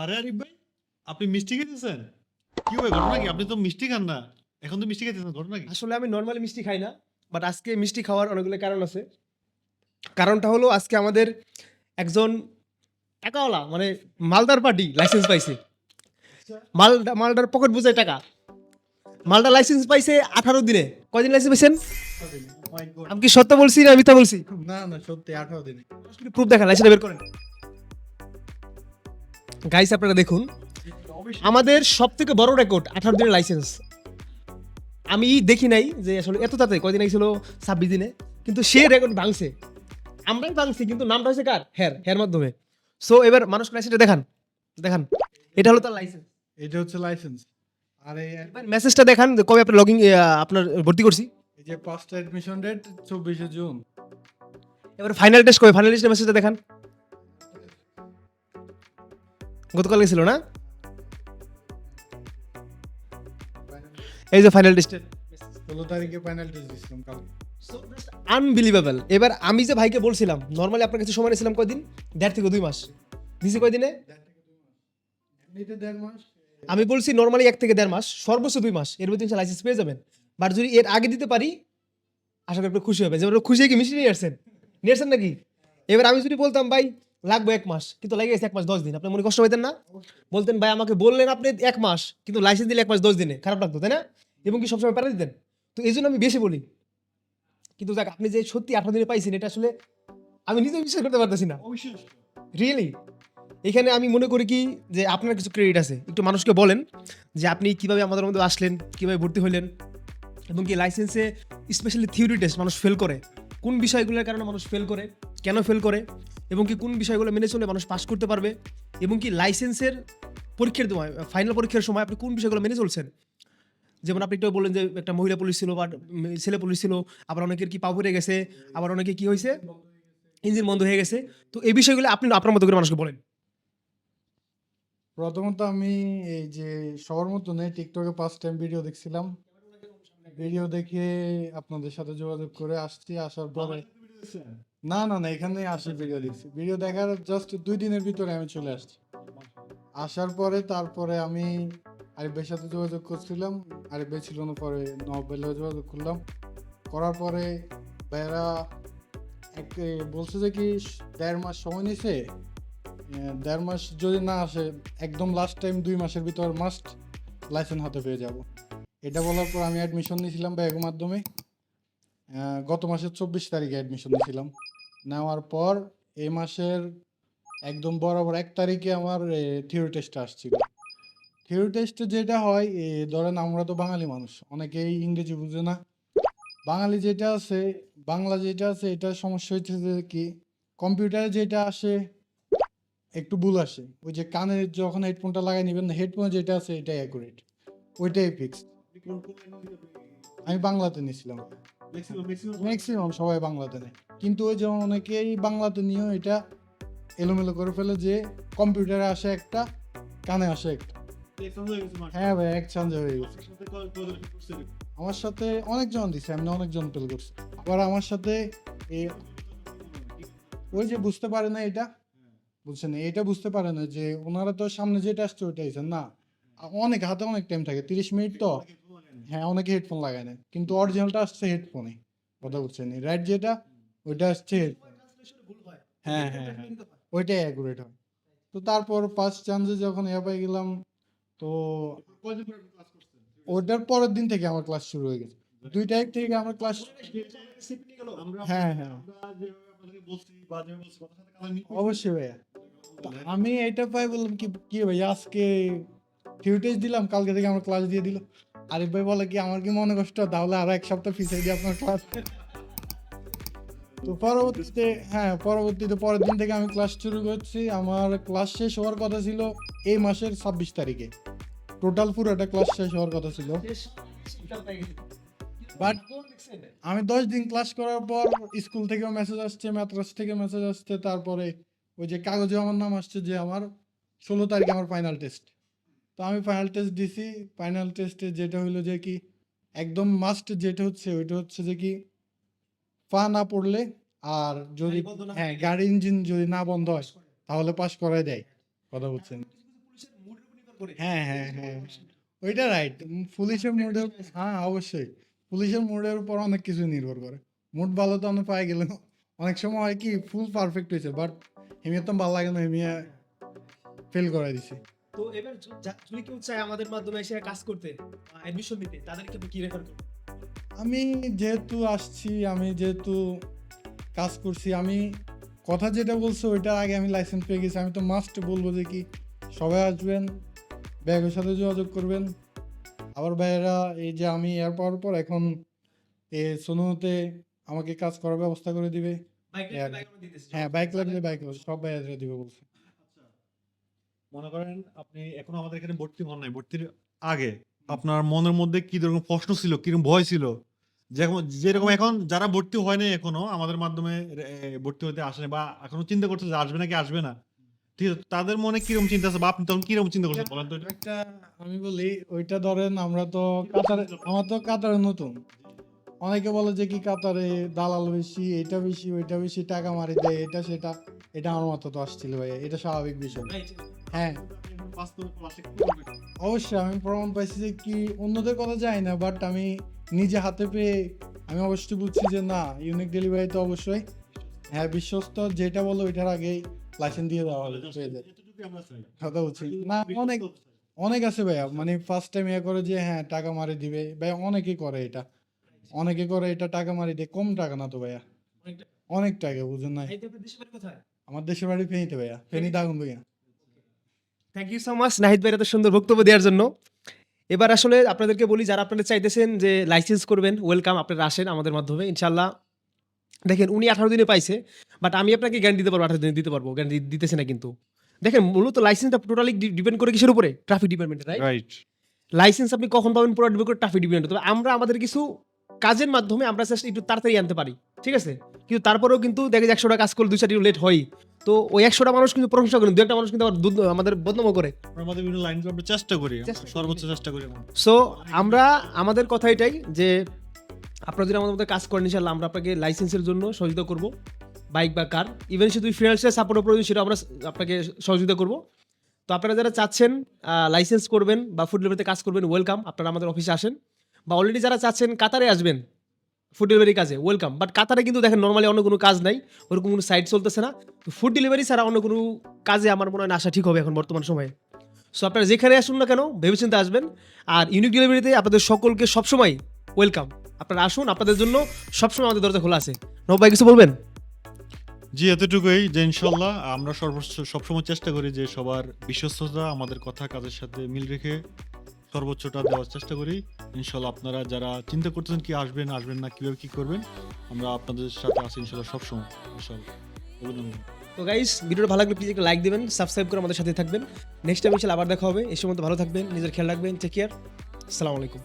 আরে আরিফ ভাই আপনি মিষ্টি খেতেছেন? কি ভাই ঘটনা কি? আপনি তো মিষ্টি খান না। এখন তো মিষ্টি খেতেছেন ঘটনা কি? আসলে আমি নর্মালি মিষ্টি খাই না বাট আজকে মিষ্টি খাওয়ার অনেকগুলো কারণ আছে। কারণটা হলো আজকে আমাদের একজন টাকাওয়ালা মানে মালদার পার্টি লাইসেন্স পাইছে। মালদা মালদার পকেট বুঝায় টাকা। মালদা লাইসেন্স পাইছে আঠারো দিনে। কয়দিন লাইসেন্স পাইছেন? আমি কি সত্য বলছি না মিথ্যা বলছি? না না সত্যি আঠারো দিনে। প্রুফ দেখান লাইসেন্স বের করেন। গাইস আপনারা দেখুন। আমাদের সব থেকে বড় রেকর্ড আঠারো দিনের লাইসেন্স আমি দেখি নাই যে আসলে এত তাতে কয়দিন ছিল ছাব্বিশ দিনে। কিন্তু সে রেকর্ড ভাঙছে। আমরাই ভাঙছি কিন্তু নামটা হচ্ছে কার? হের হের মাধ্যমে। সো এবার মানুষ লাইসেন্সটা দেখান। দেখান। এটা হলো তার লাইসেন্স এটা হচ্ছে লাইসেন্স আর এই মেসেজটা দেখান যে কবে আপনার লগিং আপনার ভর্তি করছি। এই যে পাঁচটা অ্যাডমিশন ডেট চব্বিশে জুন এবার ফাইনাল টেস্ট কবে? ফাইনাল টেস্টের মেসেজটা দেখান। গতকাল গেছিল না? এই যে ফাইনাল টেস্টের ষোলো তারিখে ফাইনাল টেস্ট দিয়েছিলাম কাল আনবিলিভেবল এবার আমি যে ভাইকে বলছিলাম নর্মালি আপনার কাছে সময় নিয়েছিলাম কয়দিন? দেড় থেকে দুই মাস। দিছি কয়দিনে? আমি বলছি নর্মালি এক থেকে দেড় মাস সর্বোচ্চ দুই মাস। এর মধ্যে লাইসেন্স পেয়ে যাবেন। বাট যদি এর আগে দিতে পারি আশা করি আপনি খুশি হবে যেমন খুশি কি মিষ্টি নিয়ে আসছেন? নিয়ে আসছেন নাকি? এবার আমি যদি বলতাম ভাই লাগবে এক মাস কিন্তু লাগে গেছে এক মাস দশ দিন। আপনি মনে কষ্ট পেতেন না? বলতেন ভাই আমাকে বললেন আপনি এক মাস কিন্তু লাইসেন্স দিলে এক মাস দশ দিনে। খারাপ লাগতো তাই না? এবং কি সবসময় পাঠিয়ে দিতেন? তো এই জন্য আমি বেশি বলি। কিন্তু দেখ আপনি যে সত্যি আঠারো দিনে পাইছেন এটা আসলে আমি নিজেও বিশ্বাস করতে পারতেছি না। রিয়েলি এখানে আমি মনে করি কি যে আপনার কিছু ক্রেডিট আছে। একটু মানুষকে বলেন যে আপনি কীভাবে আমাদের মধ্যে আসলেন কীভাবে ভর্তি হলেন এবং কি লাইসেন্সে স্পেশালি থিওরি টেস্ট মানুষ ফেল করে। কোন বিষয়গুলোর কারণে মানুষ ফেল করে? কেন ফেল করে? এবং কি কোন বিষয়গুলো মেনে চলে মানুষ পাস করতে পারবে? এবং কি লাইসেন্সের পরীক্ষার সময় ফাইনাল পরীক্ষার সময় আপনি কোন বিষয়গুলো মেনে চলছেন? যেমন আপনি একটু বললেন যে একটা মহিলা পুলিশ ছিল বা ছেলে পুলিশ ছিল, আবার অনেকের কি পা পড়ে গেছে, আবার অনেকে কি হয়েছে? ইঞ্জিন বন্ধ হয়ে গেছে। তো এই বিষয়গুলো আপনি আপনার মতো করে মানুষকে বলেন। প্রথমত আমি এই যে সবার মতো নেই টিকটকে পাঁচ টাইম ভিডিও দেখছিলাম। ভিডিও দেখে আপনাদের সাথে যোগাযোগ করে আসছি, আসার পরে না না না এখানে আসি ভিডিও দেখছি ভিডিও দেখার জাস্ট দুই দিনের ভিতরে আমি চলে আসছি। আসার পরে তারপরে আমি আরিফের সাথে যোগাযোগ করছিলাম। আরিফ ভাই ছিল না, পরে নবেলেও যোগাযোগ করলাম। করার পরে ভাইয়েরা এক বলছে যে কি, দেড় মাস সময় নিছে। দেড় মাস যদি না আসে, একদম লাস্ট টাইম দুই মাসের ভিতর মাস্ট লাইসেন্স হাতে পেয়ে যাব। এটা বলার পর আমি অ্যাডমিশন নিয়েছিলাম ব্যাগের মাধ্যমে। গত মাসের চব্বিশ তারিখে অ্যাডমিশন নিয়েছিলাম নেওয়ার পর এই মাসের একদম বরাবর এক তারিখে আমার থিওরি টেস্ট আসছিল। থিওরি টেস্টে যেটা হয় ধরেন আমরা তো বাঙালি মানুষ, অনেকেই ইংরেজি বুঝে না। বাঙালি যেটা আছে, বাংলা যেটা আছে, এটা সমস্যা হচ্ছে যে কি কম্পিউটারে যেটা আসে, একটু ভুল আসে। ওই যে কানে যখন হেডফোনটা লাগাই নেবেন হেডফোনে যেটা আছে, এটাই অ্যাকুরেট ওইটাই ফিক্স আমি বাংলাতে নিয়েছিলাম। ম্যাক্সিমাম সবাই বাংলাতে নেয়। কিন্তু ওই যেমন অনেকেই বাংলাতে নিয়েও এটা এলোমেলো করে ফেলে যে কম্পিউটারে আসে একটা কানে আসে একটা। হ্যাঁ ভাই এক চান্সে হয়ে গেছে। আমার সাথে অনেকজন দিছে আমি অনেকজন ফেল করছি। আবার আমার সাথে ওই যে বুঝতে পারে না এটা বুঝছেন? এটা বুঝতে পারে না যে ওনারা তো সামনে যেটা আসছে ওইটা না? অনেক হাতে অনেক টাইম থাকে তিরিশ মিনিট তো। হ্যাঁ অনেকে হেডফোন লাগায় না কিন্তু অরিজিনালটা আসছে হেডফোনে কথা বুঝছেন রাইট যেটা ওইটা আসছে। হ্যাঁ। হ্যাঁ হ্যাঁ ওইটাই অ্যাকুরেট হয়। তো তারপর ফার্স্ট চান্সে যখন ইয়া পাই গেলাম তো ওটার পরের দিন থেকে আমার ক্লাস শুরু হয়ে গেছে। দুই তারিখ থেকে আমার ক্লাস হ্যাঁ হ্যাঁ। অবশ্যই ভাইয়া। আমি এটা পাই বললাম কি কি ভাই আজকে ফিউটেজ দিলাম কালকে থেকে আমার ক্লাস দিয়ে দিল। আরিফ ভাই বলে কি আমার কি মনে কষ্ট? তাহলে আরও এক সপ্তাহ পিছিয়ে দিয়ে আপনার ক্লাস তো পরবর্তীতে হ্যাঁ পরবর্তীতে পরের দিন থেকে আমি ক্লাস শুরু করছি। আমার ক্লাস শেষ হওয়ার কথা ছিল এই মাসের ছাব্বিশ তারিখে। টোটাল পুরোটা ক্লাস শেষ হওয়ার কথা ছিল। বাট আমি দশ দিন ক্লাস করার পর স্কুল থেকেও মেসেজ আসছে মাদ্রাস থেকে মেসেজ আসছে। তারপরে ওই যে কাগজে আমার নাম আসছে যে আমার ষোলো তারিখে আমার ফাইনাল টেস্ট তো আমি ফাইনাল টেস্ট দিছি। ফাইনাল টেস্টে যেটা হলো যে কি একদম মাস্ট যেটা হচ্ছে ওইটা হচ্ছে যে কি পা না পড়লে আর যদি হ্যাঁ গাড়ি ইঞ্জিন যদি না বন্ধ হয় তাহলে পাস করাই দেয়। কথা বলছেন? হ্যাঁ হ্যাঁ হ্যাঁ। ওইটা রাইট পুলিশের মুডের হ্যাঁ অবশ্যই। পুলিশের মুডের উপর অনেক কিছু নির্ভর করে। মুড ভালো তো আমি পাই গেলে অনেক সময় হয় কি ফুল পারফেক্ট হয়েছে বাট হেমিয়া তো ভালো লাগে না হেমিয়া ফেল করে দিছি। তো এবার যদি কেউ চায় আমাদের মাধ্যমে এসে কাজ করতে অ্যাডমিশন নিতে তাদেরকে কি রেফার করবেন? আমি যেহেতু আসছি আমি যেহেতু কাজ করছি আমি কথা যেটা বলছো ওইটার আগে আমি লাইসেন্স পেয়ে গেছি। আমি তো মাস্ট বলব যে কি সবাই আসবেন ব্যাগের সাথে যোগাযোগ করবেন। আবার ভাইয়েরা এই যে আমি এয়ার পাওয়ার পর এখন এ সোনোতে আমাকে কাজ করার ব্যবস্থা করে দিবে। হ্যাঁ। হ্যাঁ বাইক লাগলে বাইক সব ভাইয়ারা দিবে বলছে। মনে করেন আপনি এখনও আমাদের এখানে ভর্তি হন নাই ভর্তির আগে আপনার মনের মধ্যে কি রকম প্রশ্ন ছিল কীরকম ভয় ছিল? যেরকম যেরকম এখন যারা ভর্তি হয় নাই এখনও আমাদের মাধ্যমে ভর্তি হতে আসেনি বা এখনও চিন্তা করছে যে আসবে নাকি আসবে না ঠিক আছে তাদের মনে কীরকম চিন্তা আছে বা আপনি তখন কীরকম চিন্তা করছেন বলেন তো একটা আমি বলি ওইটা ধরেন আমরা তো কাতারে আমার তো কাতারে নতুন। অনেকে বলে যে কি কাতারে দালাল বেশি এটা বেশি ওইটা বেশি টাকা মারি দেয় এটা সেটা এটা আমার মতো তো আসছিল ভাই এটা স্বাভাবিক বিষয়। হ্যাঁ। অবশ্যই আমি প্রমাণ পাইছি যে কি অন্যদের কথা যাই না বাট আমি নিজে হাতে পেয়ে আমি অবশ্যই বুঝছি যে না ইউনিক ডেলিভারি তো অবশ্যই। হ্যাঁ বিশ্বস্ত যেটা বলো ওইটার আগেই লাইসেন্স দিয়ে দেওয়া হবে। কথা বলছি। না অনেক অনেক আছে ভাইয়া মানে ফার্স্ট টাইম ইয়ে করে যে হ্যাঁ টাকা মারি দিবে। ভাইয়া অনেকে করে এটা। অনেকে করে এটা টাকা মারি দেয় কম টাকা না তো ভাইয়া। অনেক টাকা বুঝেন না আমার দেশের বাড়ি ফেনীতে ভাইয়া ফেনী দাগুন ভাইয়া thank you so much Nahid ভাইয়ের এত সুন্দর বক্তব্য দেওয়ার জন্য। এবার আসলে আপনাদেরকে বলি যারা আপনারা চাইতেছেন যে লাইসেন্স করবেন ওয়েলকাম আপনারা আসেন আমাদের মাধ্যমে ইনশাল্লাহ দেখেন উনি আঠারো দিনে পাইছে বাট আমি আপনাকে গ্যারান্টি দিতে পারব আঠারো দিনে দিতে পারব গ্যারান্টি দিতেছে না কিন্তু। দেখেন মূলত লাইসেন্সটা টোটালি ডিপেন্ড করে কিসের উপরে? ট্রাফিক ডিপার্টমেন্টে রাইট লাইসেন্স আপনি কখন পাবেন পুরো ডিপেন্ড করে ট্রাফিক ডিপার্টমেন্ট তবে আমরা আমাদের কিছু কাজের মাধ্যমে আমরা একটু তাড়াতাড়ি আনতে পারি। ঠিক আছে? কিন্তু তারপরেও কিন্তু দেখে যে একশোটা কাজ করলে দুই চারটি লেট হয় তো ওই একশোটা মানুষ কিন্তু প্রশংসা করেন দু একটা মানুষ কিন্তু আবার আমাদের বদনামও করে। আমাদের বিভিন্ন লাইন আমরা চেষ্টা করি সর্বোচ্চ চেষ্টা করি সো আমরা আমাদের কথা এটাই যে আপনারা যদি আমাদের মধ্যে কাজ করেন ইনশাল্লাহ আমরা আপনাকে লাইসেন্সের জন্য সহযোগিতা করব বাইক বা কার ইভেন শুধু ফিনান্সিয়াল সাপোর্টও প্রয়োজন সেটা আমরা আপনাকে সহযোগিতা করব। তো আপনারা যারা চাচ্ছেন লাইসেন্স করবেন বা ফুড ডেলিভারিতে কাজ করবেন ওয়েলকাম আপনারা আমাদের অফিসে আসেন। বা অলরেডি যারা চাচ্ছেন কাতারে আসবেন ফুড ডেলিভারি কাজে ওয়েলকাম বাট কাতারে কিন্তু দেখেন নর্মালি অন্য কোনো কাজ নাই, ওরকম কোনো সাইট চলতেছে না। তো ফুড ডেলিভারি ছাড়া অন্য কোনো কাজে আমার মনে হয় আসা ঠিক হবে এখন বর্তমান সময়ে। সো আপনারা যেখানে আসুন না কেন, ভেবেচিন্তে আসবেন। আর ইউনিক ডেলিভারিতে আপনাদের সকলকে সবসময় ওয়েলকাম আপনারা আসুন, আপনাদের জন্য সবসময় আমাদের দরজা খোলা আছে। নব ভাই, কিছু বলবেন? জি, এতটুকুই যে ইনশাল্লাহ আমরা সর্বোচ্চ সবসময় চেষ্টা করি যে সবার বিশ্বস্ততা, আমাদের কথা, কাজের সাথে মিল রেখে সর্বোচ্চটা দেওয়ার চেষ্টা করি। ইনশাল্লাহ আপনারা যারা চিন্তা করতেছেন কি আসবেন আসবেন না, কীভাবে কি করবেন, আমরা আপনাদের সাথে আছি ইনশাল্লাহ সবসময়। ইনশাল্লাহ। অভিনন্দন। তো গাইস ভিডিওটা ভালো লাগলে প্লিজ একটা লাইক দেবেন সাবস্ক্রাইব করে আমাদের সাথে থাকবেন। নেক্সট টাইম ইনশাল্লাহ আবার দেখা হবে। এই সময় ভালো থাকবেন, নিজের খেয়াল রাখবেন টেক কেয়ার আসসালামু আলাইকুম।